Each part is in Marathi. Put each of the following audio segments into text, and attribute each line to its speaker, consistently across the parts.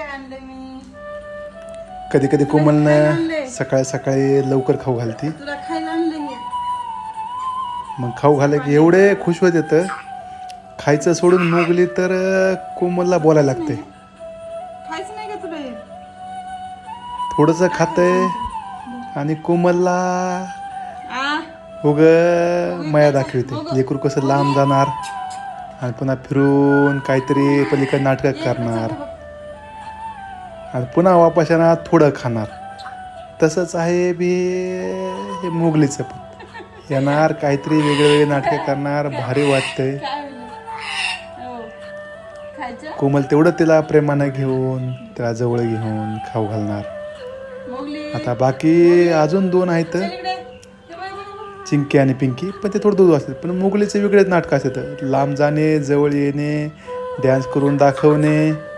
Speaker 1: काय आणलंय मी?
Speaker 2: कधी कधी कोमलनं. सकाळी सकाळी लवकर खाऊ घालती.
Speaker 1: तुला खायला आणलंय.
Speaker 2: मग खाऊ घालं की एवढे खुश होत येतं. खायचं सोडून मोगली तर कोमलला बोलायला लागते
Speaker 1: खायचं नाही का तुला
Speaker 2: थोडंसं खातंय आणि कोमलला उग माया दाखवते लेकरू कसं लांब जाणार आणि पुन्हा फिरून काहीतरी पलीकडे नाटकं करणार. आणि पुन्हा वापस येणार थोडं खाणार. तसंच आहे बी हे मोगलीचं पण. येणार काहीतरी वेगळे वेगळे नाटकं करणार भारी वाटतंय. कोमल तेवढं तिला प्रेमानं घेऊन त्याला जवळ घेऊन खाऊ घालणार. आता बाकी अजून दोन आहेत. चिंकी आणि पिंकी पण ते थोडं दूर असतात. पण मोगलीचे वेगळेच नाटकं असतात. लांब जाणे जवळ येणे डॅन्स करून दाखवणे.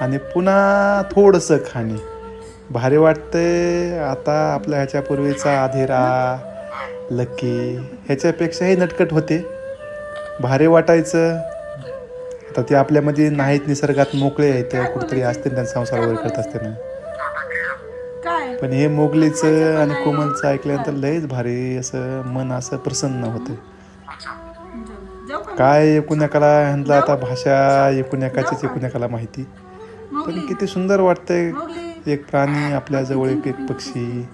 Speaker 2: आणि पुन्हा थोडंसं खाणे. भारी वाटतंय आता आपल्या ह्याच्यापूर्वीचा आधेरा लक्की ह्याच्यापेक्षाही नटकट होते. भारी वाटायचं. आता ते आपल्यामध्ये नाहीत निसर्गात मोकळे आहेत कुठेतरी असते त्यांचा संसार वगैरे करत असते ना पण हे मोगलीचं आणि कोमलचं ऐकल्यानंतर लयच भारी असं मन असं प्रसन्न होतं. काय एकूण एकाला ह्यांना आता भाषा एकूण एकाचीच एकूण एकाला माहिती. पण किती सुंदर वाटतंय. एक प्राणी आपल्या जवळ एक एक पक्षी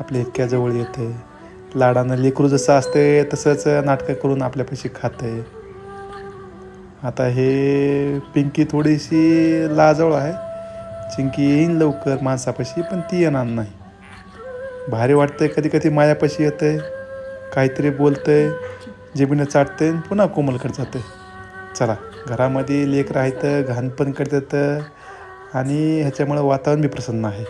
Speaker 2: आपल्या इतक्या जवळ येते लाडानं लेकरू जसं असते तसंच नाटकं करून आपल्यापाशी खातंय. आता हे पिंकी थोडीशी लाजवळ आहे. चिंकी येईन लवकर माणसापाशी पण ती येणार नाही. भारी वाटतंय कधी कधी मायापाशी येतंय. काहीतरी बोलतंय जिबीनं चाटतंय आणि पुन्हा कोमलकडे जातंय. चला. घरामध्ये लेकरं आहेत घाण पण करतात आणि ह्याच्यामुळं वातावरण बी प्रसन्न आहे.